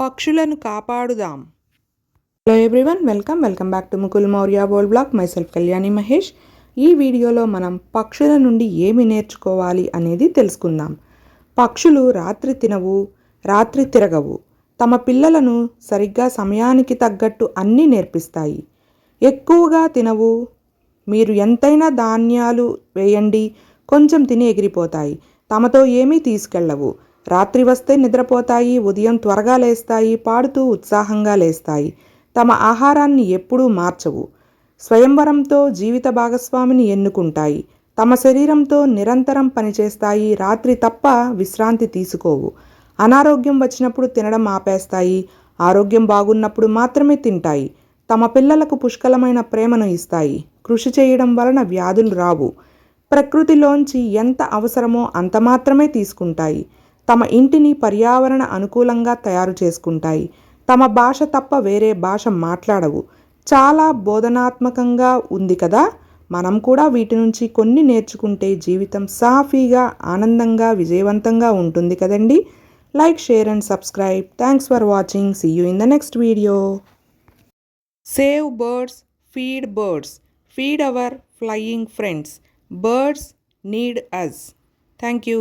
పక్షులను కాపాడుదాం. Hello everyone welcome welcome back to Mukul Maurya world vlog myself Kalyani Mahesh ఈ వీడియోలో మనం పక్షుల నుండి ఏమి నేర్చుకోవాలి అనేది తెలుసుకుందాం. పక్షులు రాత్రి తినవు రాత్రి తిరగవు. తమ పిల్లలను సరిగ్గా సమయానికి తగ్గట్టు అన్నీ నేర్పిస్తాయి. ఎక్కువగా తినవు మీరు ఎంతైనా ధాన్యాలు వేయండి కొంచెం తిని ఎగిరిపోతాయి. తమతో ఏమీ తీసుకెళ్ళవు రాత్రి వస్తే నిద్రపోతాయి ఉదయం త్వరగా లేస్తాయి పాడుతూ ఉత్సాహంగా లేస్తాయి. తమ ఆహారాన్ని ఎప్పుడూ మార్చవు. స్వయంవరంతో జీవిత భాగస్వామిని ఎన్నుకుంటాయి. తమ శరీరంతో నిరంతరం పనిచేస్తాయి. రాత్రి తప్ప విశ్రాంతి తీసుకోవు. అనారోగ్యం వచ్చినప్పుడు తినడం ఆపేస్తాయి. ఆరోగ్యం బాగున్నప్పుడు మాత్రమే తింటాయి. తమ పిల్లలకు పుష్కలమైన ప్రేమను ఇస్తాయి. కృషి చేయడం వలన వ్యాధులు రావు. ప్రకృతిలోంచి ఎంత అవసరమో అంత మాత్రమే తీసుకుంటాయి. తమ ఇంటిని పర్యావరణ అనుకూలంగా తయారు చేసుకుంటాయి. తమ భాష తప్ప వేరే భాష మాట్లాడవు. చాలా బోధనాత్మకంగా ఉంది కదా? మనం కూడా వీటి నుంచి కొన్ని నేర్చుకుంటే జీవితం సాఫీగా ఆనందంగా విజయవంతంగా ఉంటుంది కదండి? Like share and subscribe. Thanks for watching. See you in the next video save birds feed birds feed our flying friends birds need us thank you